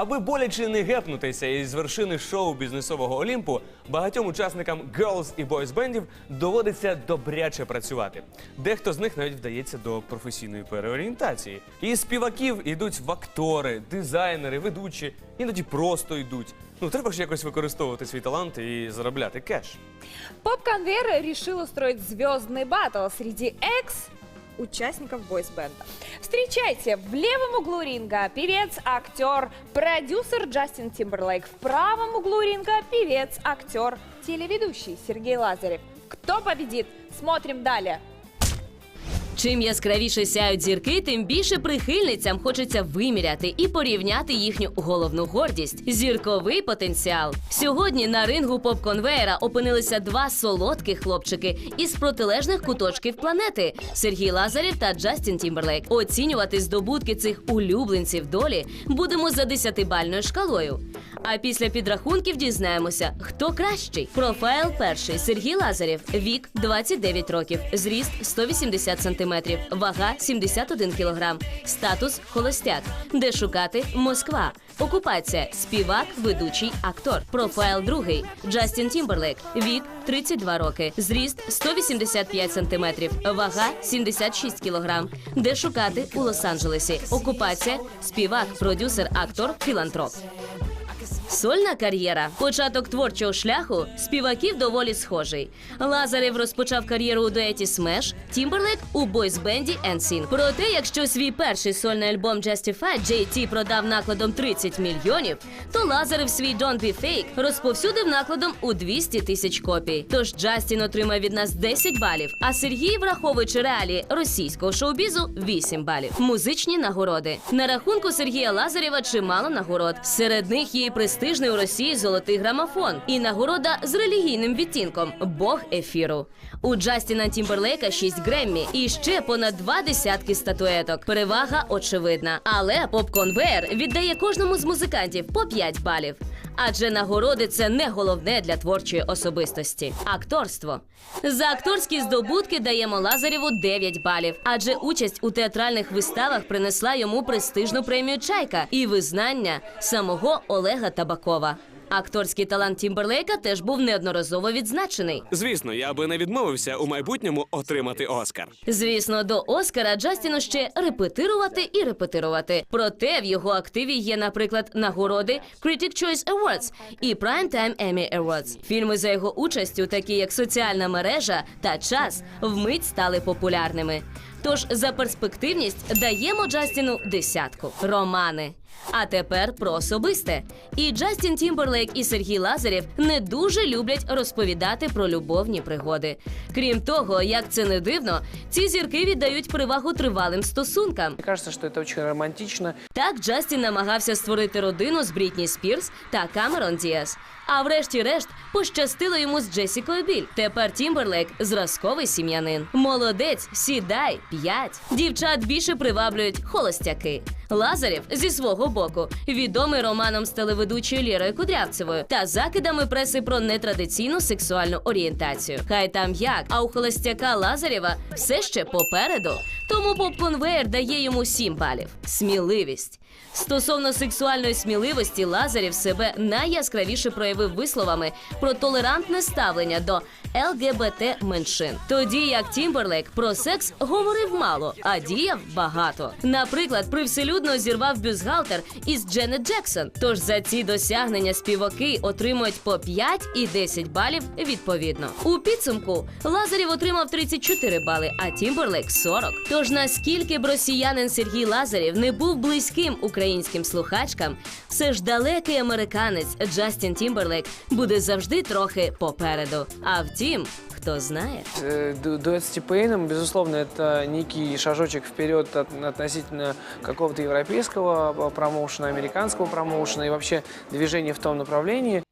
Аби боляче не гепнутися із вершини шоу бізнесового Олімпу, багатьом учасникам girls і boys бендів доводиться добряче працювати. Дехто з них навіть вдається до професійної переорієнтації. Із співаків йдуть в актори, дизайнери, ведучі, іноді просто йдуть. Ну треба ж якось використовувати свій талант і заробляти кеш. Поп-конвейер решил устроить звездный батл среди экс-участников бойсбенда. Встречайте, в левом углу ринга певец, актер, продюсер Джастин Тимберлейк. В правом углу ринга певец, актер, телеведущий Сергей Лазарев. Кто победит? Смотрим далее. Чим яскравіше сяють зірки, тим більше прихильницям хочеться виміряти і порівняти їхню головну гордість зірковий потенціал. Сьогодні на рингу поп-конвеєра опинилися два солодких хлопчики із протилежних куточків планети Сергій Лазарєв та Джастін Тімберлейк. Оцінювати здобутки цих улюбленців долі будемо за десятибальною шкалою. А після підрахунків дізнаємося, хто кращий. Профайл перший Сергій Лазарєв, вік 29 років, зріст 180 сантиметрів, вага 71 кілограм, статус холостяк, де шукати Москва. Окупація співак, ведучий, актор. Профайл другий Джастін Тімберлейк, вік 32 роки, зріст 185 сантиметрів, вага 76 кілограм. Де шукати у Лос-Анджелесі. Окупація співак, продюсер, актор, філантроп. Сольна кар'єра. Початок творчого шляху співаків доволі схожий. Лазарев розпочав кар'єру у дуеті Смеш, Тімберлейк у бойсбенді NSYNC. Проте, якщо свій перший сольний альбом Justified JT продав накладом 30 мільйонів, то Лазарев свій Don't Be Fake розповсюдив накладом у 200 тисяч копій. Тож Джастін отримає від нас 10 балів, а Сергій, враховуючи реалії російського шоу-бізу, 8 балів. Музичні нагороди. На рахунку Сергія Лазарєва чимало нагород. Серед них є і престижний у Росії золотий грамофон і нагорода з релігійним відтінком Бог ефіру. У Джастіна Тімберлейка 6 Греммі і ще понад два десятки статуеток. Перевага очевидна. Але поп-конвейер віддає кожному з музикантів по 5 балів. Адже нагороди це не головне для творчої особистості. Акторство. За акторські здобутки даємо Лазарєву 9 балів, адже участь у театральних виставах принесла йому престижну премію Чайка і визнання самого Олега Табакова. Акторський талант Тімберлейка теж був неодноразово відзначений. Звісно, я би не відмовився у майбутньому отримати Оскар. Звісно, до Оскара Джастіну ще репетирувати і репетирувати. Проте в його активі є, наприклад, нагороди Critic Choice Awards і Primetime Emmy Awards. Фільми за його участю, такі як соціальна мережа та час, вмить стали популярними. Тож за перспективність даємо Джастіну десятку романи. А тепер про особисте. І Джастін Тімберлейк і Сергій Лазарєв не дуже люблять розповідати про любовні пригоди. Крім того, як це не дивно, ці зірки віддають перевагу тривалим стосункам. Мне кажется, что это очень романтично. Так Джастін намагався створити родину з Брітні Спірс та Камерон Діас. А врешті-решт пощастило йому з Джесікою Біль. Тепер Тімберлейк зразковий сім'янин. Молодець, сідай, п'ять. Дівчат більше приваблюють холостяки. Лазарєв зі свого боку відомий романом з телеведучою Лірою Кудрявцевою та закидами преси про нетрадиційну сексуальну орієнтацію. Хай там як, а у холостяка Лазарєва все ще попереду. Тому поп-конвейер дає йому 7 балів. Сміливість. Стосовно сексуальної сміливості, Лазарєв себе найяскравіше проявив висловами про толерантне ставлення до ЛГБТ меншин. Тоді як Тімберлейк про секс говорив мало, а діяв багато. Наприклад, привселюдно зірвав бюстгальтер із Дженет Джексон. Тож за ці досягнення співаки отримують по 5 і 10 балів відповідно. У підсумку Лазарєв отримав 34 бали, а Тімберлейк 40. Тож наскільки б росіянин Сергій Лазарєв не був близьким українським слухачкам, все ж далекий американець Джастін Тімберлейк буде завжди трохи попереду. А втім, хто знає. Э, ду- Дуэт с Типейном, безусловно, это некий шажочек вперед от- относительно какого-то европейского промоушена, американского промоушена и вообще движения в том направлении.